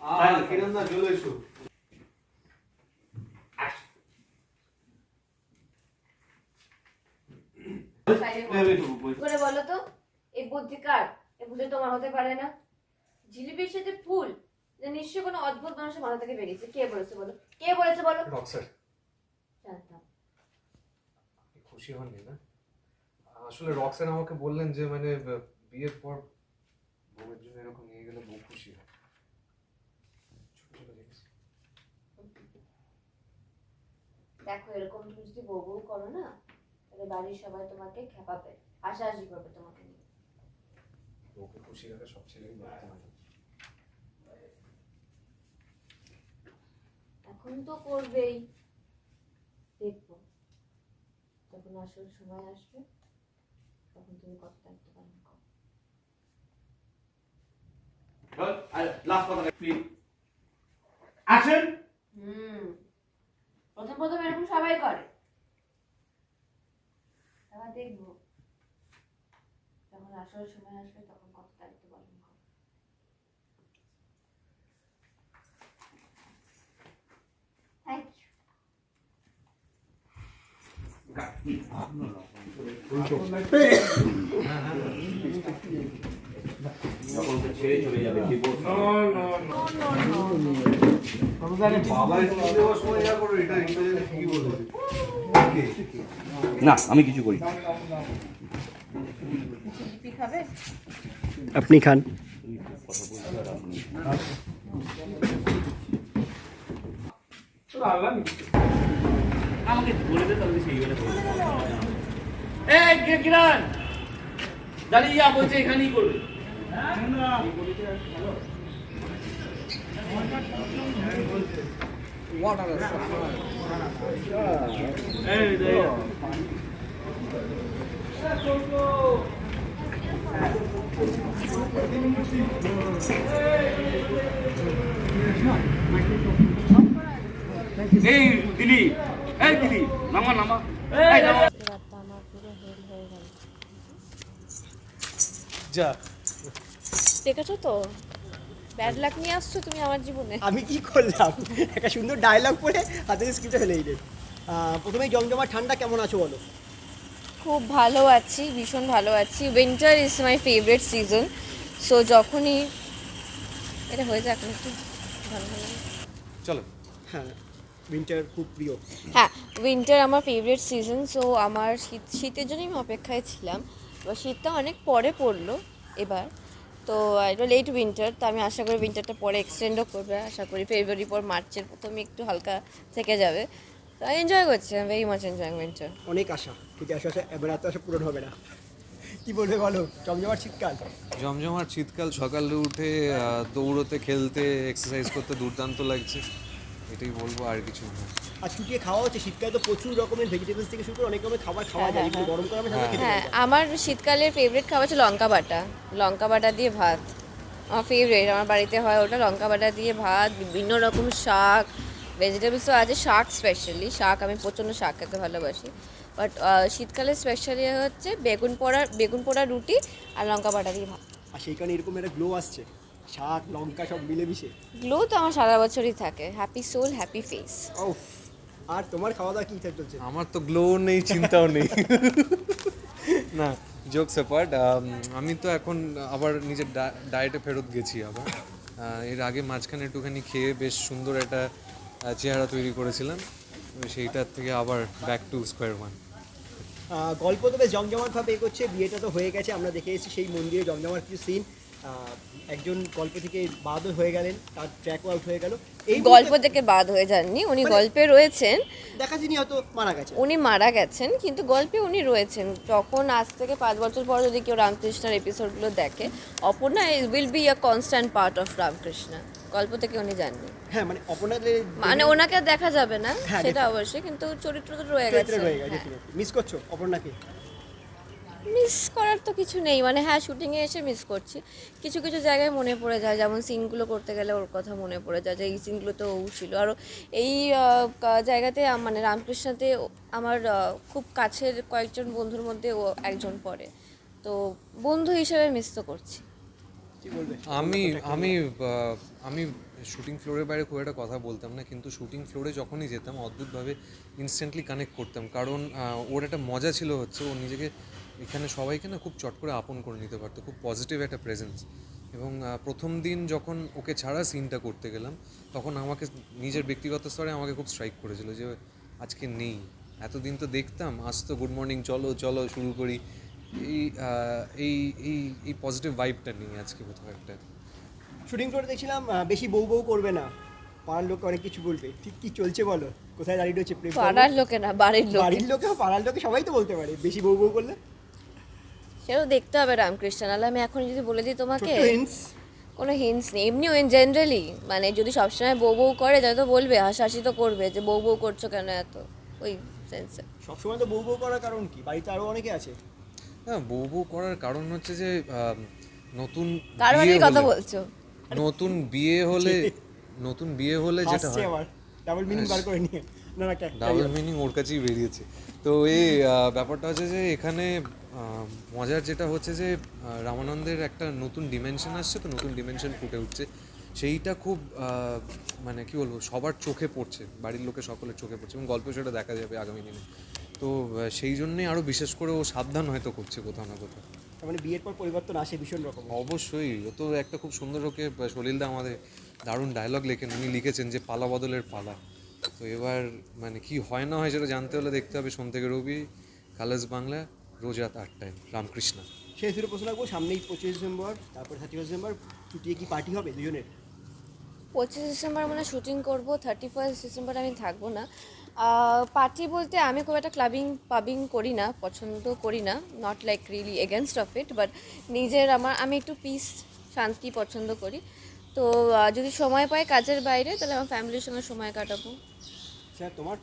আহ কিরণ দা চলে এসো করে বলো তো এই বুদ্ধি কার এই বুদ্ধি তোমার হতে পারে না জিলিপির সাথে ফুল যে নিশ্চয়ই কোনো অদ্ভুত মানুষের মাথা থেকে বেরিয়েছে কে বলেছে বলো কে বলেছে বলো জানতাম খুশি হননি না? আসলে রক্সান আমাকে বললেন যে মানে বিয়ের পর বউয়ের জন্য এরকম নিয়ে গেলে বউ খুশি হয় ছোট ছোট জিনিস দেখো এরকম তুমি যদি বউ বউ করো না তাহলে বাড়ির সবাই তোমাকে খেপাবে হাসাহাসি করবে তোমাকে নিয়ে। বউকে খুশি রাখা সব ছেলেই এখন তো করবেই। দেখব। যখন আসল সময় আসবে তখন তুমি কত দায়িত্ব পালন করো অ্যাকশন হুম। প্রথম প্রথম এরকম সবাই করে। তারপর দেখব যখন আসল সময় আসবে তখন কত দায়িত্ব পালন করো যখন ছেড়ে চলে যাবে কি বলছো বাবা একটু দেওয়ার সময় যা করো এটা এটা যেন ঠিকই বলেছে না আমি কিছু করি। আপনি খান। আমাকে বলে দে তাহলে সেই কিরান? দাঁড়িয়ে যা বলছে এখানেই করবে। এই দে এই দিলি এই দিলি, নামা নামা। এই নামা। আমার পুরো হেল হয়ে গেল যা তো? ব্যাড লাক নিয়ে আসছো তুমি আমার জীবনে। আমি কি করলাম? একটা সুন্দর ডায়লগ পড়ে হাতের স্ক্রিপ্টে ফেলে দিলেন। প্রথমেই জমজমা ঠান্ডা কেমন আছো বলো? খুব ভালো আছি ভীষণ ভালো আছি। Winter is my favourite season so যখনই এটা হয়ে যাক না একটু ভালো ভালো চলো। হ্যাঁ উইন্টার খুব প্রিয়। হ্যাঁ উইন্টার আমার ফেভারিট সিজন সো আমার শীত শীতের জন্যই আমি অপেক্ষায় ছিলাম। এবার শীতটা অনেক পরে পড়ল এবার। তো এটা লেট উইন্টার তো আমি আশা করি উইন্টারটা পরে এক্সটেন্ডও করবে। আশা করি ফেব্রুয়ারি পর মার্চের প্রথমে একটু হালকা থেকে যাবে। তো আমি এনজয় করছি আমি ভেরি মাচ এনজয় উইন্টার অনেক আশা ঠিক আছে আশা এবার এত আশা পূরণ হবে না। কি বলবে বলো? জমজমার শীতকাল? জমজমার শীতকাল সকালে উঠে দৌড়োতে দৌড়তে খেলতে এক্সারসাইজ করতে দুর্দান্ত লাগছে। এটাই বলব আর কিছু না। আর ছুটিয়ে খাওয়া হচ্ছে শীতকালে তো প্রচুর রকমের ভেজিটেবলস থেকে শুরু করে অনেক রকমের খাবার খাওয়া যায়। এগুলো গরম করে সাথে খেতে হ্যাঁ আমার শীতকালের ফেভারিট খাবার হচ্ছে লঙ্কা বাটা। লঙ্কা বাটা দিয়ে ভাত। আমার ফেভারিট আমার বাড়িতে হয় ওটা লঙ্কা বাটা দিয়ে ভাত বিভিন্ন রকম শাক ভেজিটেবলসও আছে শাক স্পেশালি শাক আমি প্রচণ্ড শাক খেতে ভালোবাসি। বাট শীতকালে স্পেশালি হচ্ছে বেগুন পোড়া বেগুন পোড়া রুটি আর লঙ্কা বাটা দিয়ে ভাত। আর সেই কারণে এরকম একটা গ্লো আসছে। শাক লঙ্কা সব মিলে মিশে গ্লো তো আমার সারা বছরই থাকে। হ্যাপি সোল হ্যাপি ফেস ও আর তোমার খাওয়া দাওয়া কি কী চলছে আমার তো গ্লো নেই চিন্তাও নেই। না জোক অ্যাপার্ট আমি তো এখন আবার নিজের ডায়েটে ফেরত গেছি আবার। এর আগে মাঝখানে একটুখানি খেয়ে বেশ সুন্দর একটা চেহারা তৈরি করেছিলাম। সেইটার থেকে আবার ব্যাক টু স্কোয়ার ওয়ান গল্প তো বেশ জমজমাটভাবে এগোচ্ছে বিয়েটা তো হয়ে গেছে আমরা দেখে এসেছি সেই মন্দিরে জমজমার কিছু সিন একজন গল্প থেকে বাদও হয়ে গেলেন তার ট্র্যাক আউট হয়ে গেল। এই গল্প থেকে বাদ হয়ে যাননি উনি গল্পে রয়েছেন। দেখা যিনি হয়তো মারা গেছে। উনি মারা গেছেন কিন্তু গল্পে উনি রয়েছেন। তখন আজ থেকে পাঁচ বছর পর যদি কেউ রামকৃষ্ণের এপিসোডগুলো দেখে Aparna will be a constant part of Ramakrishna. গল্প থেকে উনি যাননি। হ্যাঁ মানে অপনাদের মানে ওনাকে দেখা যাবে না হ্যাঁ, সেটা অবশ্যই কিন্তু চরিত্র তো রয়ে গেছে। মিস করছ অপর্ণাকে? মিস করার তো কিছু নেই। মানে হ্যাঁ শুটিংয়ে এসে মিস করছি। কিছু কিছু জায়গায় মনে পড়ে যায় যেমন সিনগুলো করতে গেলে ওর কথা মনে পড়ে যায় যে এই সিনগুলো তো ও ছিল। আর এই জায়গাতে মানে রামকৃষ্ণতে আমার খুব কাছের কয়েকজন বন্ধুর মধ্যে ও একজন পড়ে। তো বন্ধু হিসেবে মিস তো করছি। আমি আমি আমি শুটিং ফ্লোরের বাইরে খুব একটা কথা বলতাম না কিন্তু শুটিং ফ্লোরে যখনই যেতাম অদ্ভুতভাবে ইনস্ট্যান্টলি কানেক্ট করতাম। কারণ ওর একটা মজা ছিল হচ্ছে ও নিজেকে এখানে সবাইকে না খুব চট করে আপন করে নিতে পারতো খুব পজিটিভ একটা প্রেজেন্স এবং প্রথম দিন যখন ওকে ছাড়া সিনটা করতে গেলাম তখন আমাকে নিজের ব্যক্তিগত স্তরে আমাকে খুব স্ট্রাইক করেছিল যে আজকে নেই। এতদিন তো দেখতাম আজ তো গুড মর্নিং চলো চলো শুরু করি। এই এই এই এই পজিটিভ ভাইবটা নেই আজকে কোথাও একটা। শুটিং ফ্লোরে দেখছিলাম বেশি বউ বউ করবে না। পাড়ার লোক অনেক কিছু বলবে। ঠিক কি চলছে বলো? কোথায় দাঁড়িয়ে রয়েছে পাড়ার লোকে না বাড়ির লোক। বাড়ির লোকে পাড়ার লোকে সবাই তো বলতে পারে। বেশি বউ বউ করলে? সেটাও দেখতে হবে রামকৃষ্ণ নাহলে আমি এখন যদি বলে দিই তোমাকে কোনো হিন্স নেই। এমনিও ইন জেনারেলি মানে যদি সবসময় বউ বউ করে তাহলে তো বলবে হাসাহাসি তো করবে যে বউ বউ করছ কেন এত? ওই সেন্সে সবসময় তো বউ বউ করার কারণ কি? বাড়িতে আরও অনেকে আছে। হ্যাঁ বউ বউ করার কারণ হচ্ছে যে নতুন কার বাড়ির কথা বলছো? নতুন বিয়ে হলে নতুন বিয়ে হলে যেটা হয় ডাবল মিনিং বার করে নিয়ে। না না ডাবল মিনিং ওর কাছেই বেরিয়েছে। তো এই ব্যাপারটা হচ্ছে যে এখানে মজার যেটা হচ্ছে যে রামানন্দের একটা নতুন ডিমেনশন আসছে তো নতুন ডিমেনশন ফুটে উঠছে। সেইটা খুব মানে কি বলব সবার চোখে পড়ছে বাড়ির লোকে সকলের চোখে পড়ছে এবং গল্প সেটা দেখা যাবে আগামী দিনে। তো সেই জন্যেই আরও বিশেষ করে ও সাবধান হয়তো করছে কোথাও না কোথাও। মানে বিয়ের পর পরিবর্তন আসে ভীষণ রকম। অবশ্যই ও তো একটা খুব সুন্দর ওকে সলিলদা আমাদের দারুণ ডায়লগ লেখেন। উনি লিখেছেন যে পালা বদলের পালা। তো এবার মানে কি হয় না হয় সেটা জানতে হলে দেখতে হবে। সোম থেকে রবি কালাস বাংলা রোজ রাত আটটায়। রামকৃষ্ণ। শেষ দুটো প্রশ্ন রাখব সামনেই পঁচিশ ডিসেম্বর তারপর থার্টি ডিসেম্বর। ছুটিয়ে কি পার্টি হবে দুজনের? পঁচিশ ডিসেম্বর মানে শুটিং করব থার্টি ফার্স্ট ডিসেম্বর আমি থাকব না। পার্টি বলতে আমি খুব একটা ক্লাবিং পাবিং করি না পছন্দ করি না not like really against of it but নিজের আমার আমি একটু পিস শান্তি পছন্দ করি। তো যদি সময় পাই কাজের বাইরে তাহলে আমার ফ্যামিলির সঙ্গে সময় কাটাবো। স্যার তোমার?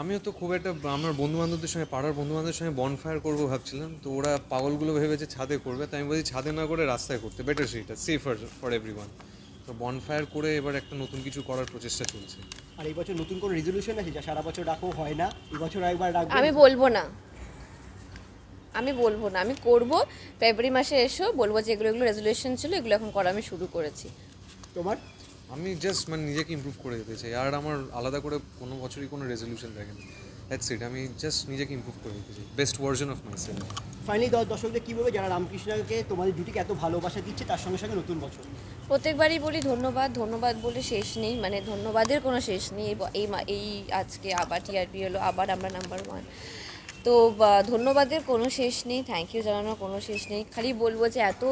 আমিও তো খুব একটা আমার বন্ধু বান্ধবদের সঙ্গে পাড়ার বন্ধু বান্ধবের সঙ্গে বনফায়ার করব ভাবছিলাম। তো ওরা পাগলগুলো ভেবেছে ছাদে করবে তাই আমি বলছি ছাদে না করে রাস্তায় করতে বেটার সেটা সেফার ফর এভরি তো বনফায়ার করে এবার একটা নতুন কিছু করার প্রচেষ্টা চলছে। আর এই বছর নতুন কোনো রেজলিউশন আছে? যা সারা বছর রাখো হয় না এই বছর একবার রাখব? আমি বলব না। আমি বলব না আমি করব। ফেব্রুয়ারি মাসে এসো বলব যে এগুলো এগুলো রেজলিউশন ছিল এগুলো এখন করা আমি শুরু করেছি। তোমার? আমি জাস্ট মানে নিজেকে ইমপ্রুভ করে যেতে চাই। আর আমার আলাদা করে কোনো বছরই কোনো রেজলিউশন থাকে না। দ্যাটস ইট আমি জাস্ট নিজেকে ইম্প্রুভ করে যেতে চাই। Best version of myself finally দশ দর্শকদের কী বলবে যারা রামকৃষ্ণকে তোমাদের জুটিকে এত ভালোবাসা দিচ্ছে তার সঙ্গে সঙ্গে নতুন বছর? প্রত্যেকবারই বলি ধন্যবাদ। ধন্যবাদ বলে শেষ নেই। মানে ধন্যবাদের কোনো শেষ নেই। এই এই মা- এই আজকে আবার টিআরপি হলো। আবার আমরা নাম্বার ওয়ান তো ধন্যবাদের কোনো শেষ নেই থ্যাংক ইউ জানানোর কোনো শেষ নেই। খালি বলব যে এত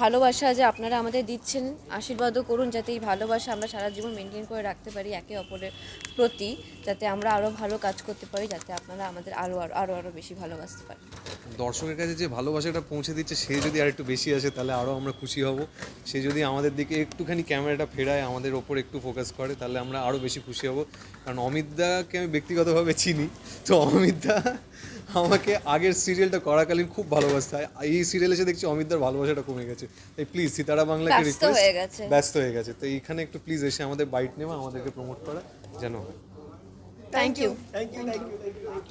ভালোবাসা যে আপনারা আমাদের দিচ্ছেন, আশীর্বাদও করুন যাতে এই ভালোবাসা আমরা সারা জীবন মেনটেন করে রাখতে পারি একে অপরের প্রতি, যাতে আমরা আরও ভালো কাজ করতে পারি, যাতে আপনারা আমাদের আরও আরও আরও আরও বেশি ভালোবাসতে পারেন। দর্শকের কাছে যে ভালোবাসাটা পৌঁছে দিচ্ছে, সে যদি আর একটু বেশি আসে, তাহলে আরও আমরা খুশি হব। সে যদি আমাদের দিকে একটুখানি ক্যামেরাটা ফেরায়, আমাদের ওপর একটু ফোকাস করে, তাহলে আমরা আরও বেশি খুশি হব। কারণ অমিতদাকে আমি ব্যক্তিগতভাবে চিনি, তো অমিতদা আমাকে আগের সিরিয়ালটা করাকালীন খুব ভালোবাসতে হয়। এই সিরিয়াল এসে দেখছি অমিতদার ভালোবাসাটা কমে গেছে। তাই প্লিজ সিতারা বাংলাকে ব্যস্ত রিকোয়েস্ট হয়ে গেছে। ব্যস্ত হয়ে গেছে। তো এইখানে একটু প্লিজ এসে আমাদের বাইট নেওয়া আমাদেরকে প্রমোট করা যেন হয় thank you thank you thank you